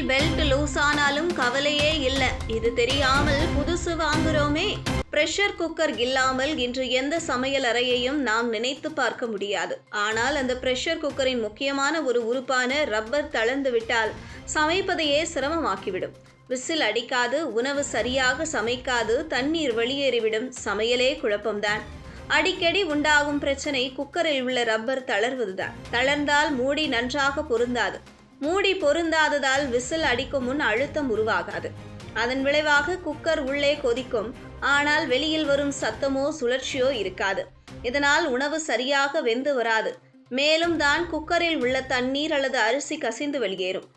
சமையலறையில் belt loose ஆனாலும் கவலையே இல்ல. இது தெரியாமல் புதுசு வாங்குறோமே. பிரஷர் குக்கர் இல்லாமல் இன்று எந்த சமையல் அறையையும் நாம் நினைத்து பார்க்க முடியாது. ஆனால் அந்த பிரஷர் குக்கரின் முக்கியமான ஒரு உறுப்பான ரப்பர் தளர்ந்து விட்டால் சமைப்பதையே சிரமமாக்கிவிடும். விசில் அடிக்காது உணவு சரியாக சமைக்காது தண்ணீர் வெளியேறிவிடும். சமையலே குழப்பம்தான். அடிக்கடி உண்டாகும் பிரச்சனை குக்கரில் உள்ள ரப்பர் தளர்வதுதான். தளர்ந்தால் மூடி நன்றாக பொருந்தாது. மூடி பொருந்தாததால் விசில் அடிக்கும் முன் அழுத்தம் உருவாகாது. அதன் விளைவாக குக்கர் உள்ளே கொதிக்கும். ஆனால் வெளியில் வரும் சத்தமோ சுழற்சியோ இருக்காது. இதனால் உணவு சரியாக வெந்து வராது. மேலும் தான் குக்கரில் உள்ள தண்ணீர் அல்லது அரிசி கசிந்து வெளியேறும்.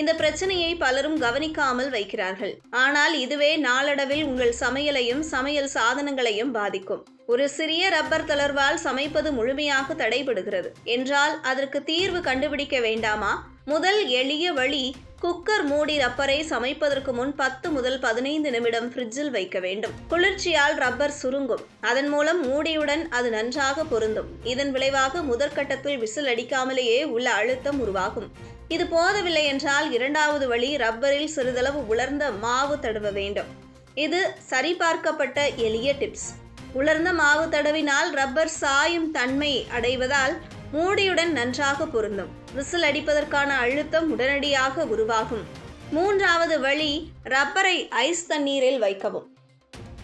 இந்த பிரச்சனையை பலரும் கவனிக்காமல் வைக்கிறார்கள். ஆனால் இதுவே நாளடைவில் உங்கள் சமையலையும் சமையல் சாதனங்களையும் பாதிக்கும். ஒரு சிறிய ரப்பர் தளர்வால் சமைப்பது முழுமையாக தடைபடுகிறது. என்றால் அதற்கு தீர்வு கண்டுபிடிக்க வேண்டாமா? முதல் எளிய வழி குக்கர் மூடி ரப்பரை சமைப்பதற்கு முன் பத்து முதல் பதினைந்து நிமிடம் ஃப்ரிட்ஜில் வைக்க வேண்டும். குளிர்ச்சியால் ரப்பர் சுருங்கும். அதன் மூலம் மூடியுடன் அது நன்றாக பொருந்தும். இதன் விளைவாக முதற்கட்டத்தில் விசில் அடிக்காமலேயே உள்ள அழுத்தம் உருவாகும். இது போதவில்லை என்றால் இரண்டாவது வழி ரப்பரில் சிறிதளவு உலர்ந்த மாவு தடவ வேண்டும். இது சரிபார்க்கப்பட்ட எளிய டிப்ஸ் உலர்ந்த மாவு தடவினால் ரப்பர் சாயும் தன்மை அடைவதால் மூடியுடன் நன்றாக பொருந்தும். விசில் அடிப்பதற்கான அழுத்தம் உடனடியாக உருவாகும். மூன்றாவது வழி ரப்பரை ஐஸ் தண்ணீரில் வைக்கவும்.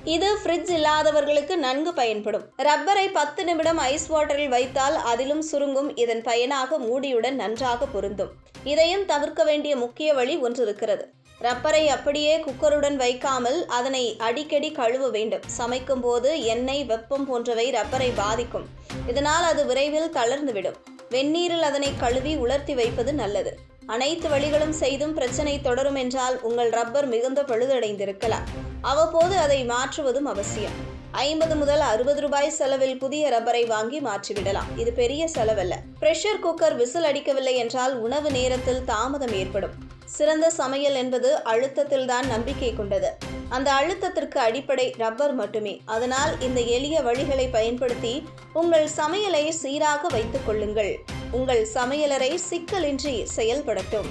இது ஃப்ரிட்ஜ் இல்லாதவர்களுக்கு நன்கு பயன்படும். ரப்பரை பத்து நிமிடம் ஐஸ் வாட்டரில் வைத்தால் அதிலும் சுருங்கும். இதன் பயனாக மூடியுடன் நன்றாக பொருந்தும். இதையும் தவிர்க்க வேண்டிய முக்கிய வழி ஒன்று இருக்கிறது ரப்பரை அப்படியே குக்கருடன் வைக்காமல் அதனை அடிக்கடி கழுவ வேண்டும். சமைக்கும் போது எண்ணெய் வெப்பம் போன்றவை ரப்பரை பாதிக்கும். இதனால் அது விரைவில் தளர்ந்துவிடும். வெந்நீரில் அதனை கழுவி உலர்த்தி வைப்பது நல்லது. அனைத்து வழிகளும் செய்தும் பிரச்சனை தொடரும் என்றால் உங்கள் ரப்பர் மிகுந்த பழுதடைந்திருக்கலாம். அவ்வப்போது அதை மாற்றுவதும் அவசியம். ஐம்பது முதல் அறுபது ரூபாய் செலவில் புதிய ரப்பரை வாங்கி மாற்றிவிடலாம். இது பெரிய செலவல்ல. பிரஷர் குக்கர் விசில் அடிக்கவில்லை என்றால் உணவு நேரத்தில் தாமதம் ஏற்படும். சிறந்த சமையல் என்பது அழுத்தத்தில் தான் நம்பிக்கை கொண்டது. அந்த அழுத்தத்திற்கு அடிப்படை ரப்பர் மட்டுமே. அதனால் இந்த எளிய வழிகளை பயன்படுத்தி உங்கள் சமையலை சீராக வைத்துக் கொள்ளுங்கள். உங்கள் சமையலறை சிக்கலின்றி செயல்படட்டும்.